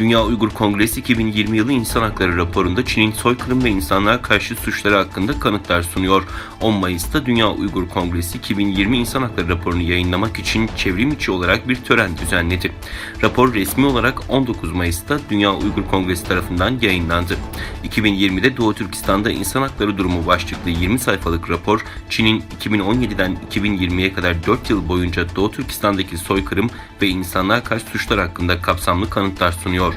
Dünya Uygur Kongresi 2020 yılı İnsan Hakları raporunda Çin'in soykırım ve insanlığa karşı suçları hakkında kanıtlar sunuyor. 10 Mayıs'ta Dünya Uygur Kongresi 2020 İnsan Hakları raporunu yayınlamak için çevrim içi olarak bir tören düzenledi. Rapor resmi olarak 19 Mayıs'ta Dünya Uygur Kongresi tarafından yayınlandı. 2020'de Doğu Türkistan'da insan hakları durumu başlıklı 20 sayfalık rapor, Çin'in 2017'den 2020'ye kadar 4 yıl boyunca Doğu Türkistan'daki soykırım ve insanlığa karşı suçlar hakkında kapsamlı kanıtlar sunuyor.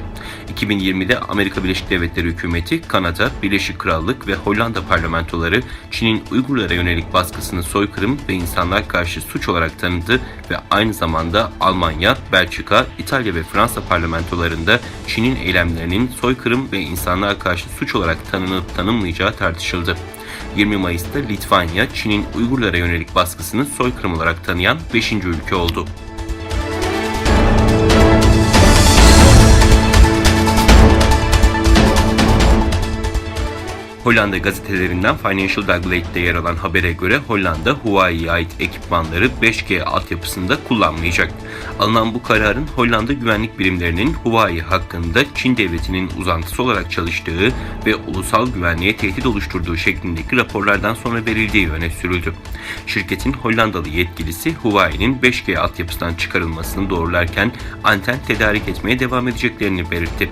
2020'de Amerika Birleşik Devletleri hükümeti, Kanada, Birleşik Krallık ve Hollanda parlamentoları Çin'in Uygurlara yönelik baskısını soykırım ve insanlığa karşı suç olarak tanıdı ve aynı zamanda Almanya, Belçika, İtalya ve Fransa parlamentolarında Çin'in eylemlerinin soykırım ve insanlığa karşı suç olarak tanınıp tanınmayacağı tartışıldı. 20 Mayıs'ta Litvanya, Çin'in Uygurlara yönelik baskısını soykırım olarak tanıyan 5. ülke oldu. Hollanda gazetelerinden Financial Dagblade'de yer alan habere göre Hollanda Huawei'ye ait ekipmanları 5G altyapısında kullanmayacak. Alınan bu kararın Hollanda güvenlik birimlerinin Huawei hakkında Çin devletinin uzantısı olarak çalıştığı ve ulusal güvenliğe tehdit oluşturduğu şeklindeki raporlardan sonra verildiği öne sürüldü. Şirketin Hollandalı yetkilisi Huawei'nin 5G altyapısından çıkarılmasını doğrularken anten tedarik etmeye devam edeceklerini belirtti.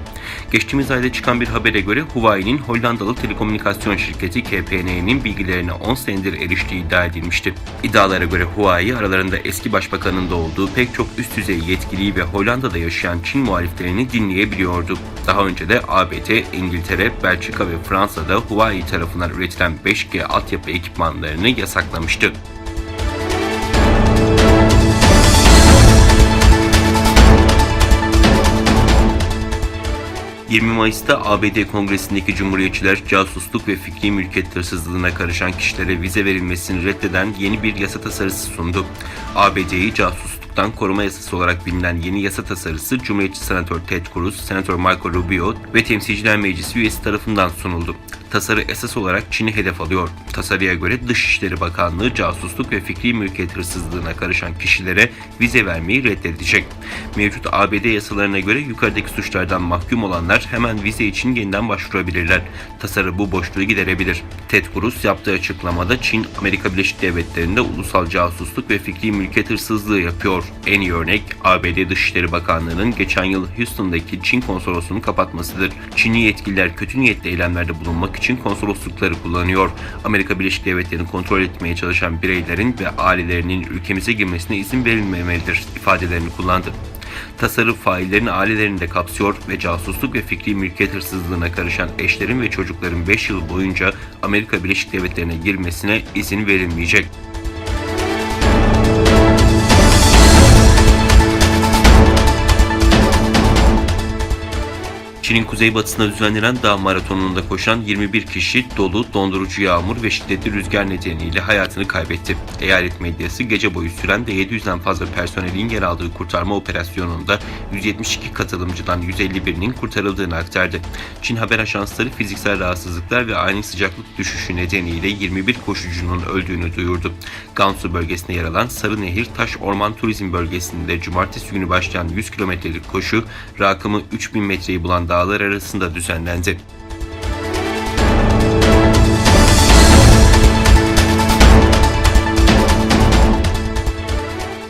Geçtiğimiz ayda çıkan bir habere göre Huawei'nin Hollandalı telekomünikasyon şirketi KPN'nin bilgilerine 10 senedir eriştiği iddia edilmişti. İddialara göre Huawei aralarında eski başbakanın da olduğu pek çok üst düzey yetkiliyi ve Hollanda'da yaşayan Çin muhaliflerini dinleyebiliyordu. Daha önce de ABD, İngiltere, Belçika ve Fransa'da Huawei tarafından üretilen 5G altyapı ekipmanlarını yasaklamıştı. 20 Mayıs'ta ABD Kongresi'ndeki Cumhuriyetçiler casusluk ve fikri mülkiyet hırsızlığına karışan kişilere vize verilmesini reddeden yeni bir yasa tasarısı sundu. ABD'yi casusluktan koruma yasası olarak bilinen yeni yasa tasarısı Cumhuriyetçi Senatör Ted Cruz, Senatör Marco Rubio ve Temsilciler Meclisi üyesi tarafından sunuldu. Tasarı esas olarak Çin'i hedef alıyor. Tasarıya göre Dışişleri Bakanlığı casusluk ve fikri mülkiyet hırsızlığına karışan kişilere vize vermeyi reddedecek. Mevcut ABD yasalarına göre yukarıdaki suçlardan mahkum olanlar hemen vize için yeniden başvurabilirler. Tasarı bu boşluğu giderebilir. Ted Cruz yaptığı açıklamada Çin, Amerika Birleşik Devletleri'nde ulusal casusluk ve fikri mülkiyet hırsızlığı yapıyor. En iyi örnek ABD Dışişleri Bakanlığı'nın geçen yıl Houston'daki Çin konsolosluğunu kapatmasıdır. Çinli yetkililer kötü niyetli eylemlerde bulunmak için konsoloslukları kullanıyor. Amerika Birleşik Devletleri'ni kontrol etmeye çalışan bireylerin ve ailelerinin ülkemize girmesine izin verilmemelidir ifadelerini kullandı. Tasarı faillerin ailelerini de kapsıyor ve casusluk ve fikri mülkiyet hırsızlığına karışan eşlerin ve çocukların 5 yıl boyunca Amerika Birleşik Devletleri'ne girmesine izin verilmeyecek. Çin'in kuzeybatısında düzenlenen dağ maratonunda koşan 21 kişi dolu, dondurucu yağmur ve şiddetli rüzgar nedeniyle hayatını kaybetti. Eyalet medyası gece boyu süren ve 700'den fazla personelin yer aldığı kurtarma operasyonunda 172 katılımcıdan 151'inin kurtarıldığını aktardı. Çin haber ajansları fiziksel rahatsızlıklar ve ani sıcaklık düşüşü nedeniyle 21 koşucunun öldüğünü duyurdu. Gansu bölgesinde yer alan Sarı Nehir Taş Orman Turizm Bölgesi'nde cumartesi günü başlayan 100 kilometrelik koşu rakımı 3000 metreyi bulan dağlar arasında düzenlendi.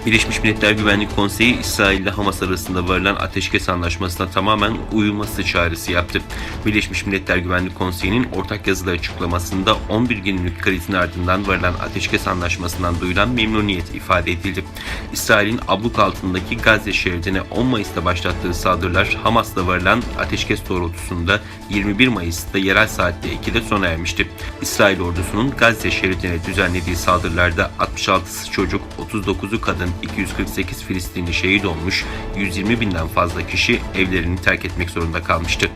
Birleşmiş Milletler Güvenlik Konseyi İsrail ile Hamas arasında varılan ateşkes anlaşmasına tamamen uyulması çağrısı yaptı. Birleşmiş Milletler Güvenlik Konseyi'nin ortak yazılı açıklamasında 11 günlük krizin ardından varılan ateşkes anlaşmasından duyulan memnuniyet ifade edildi. İsrail'in abluk altındaki Gazze şeridine 10 Mayıs'ta başlattığı saldırılar Hamas'la varılan ateşkes doğrultusunda 21 Mayıs'ta yerel saatte 2'de sona ermişti. İsrail ordusunun Gazze şeridine düzenlediği saldırılarda 66'sı çocuk, 39'u kadın, 248 Filistinli şehit olmuş, 120 binden fazla kişi evlerini terk etmek zorunda kalmıştı.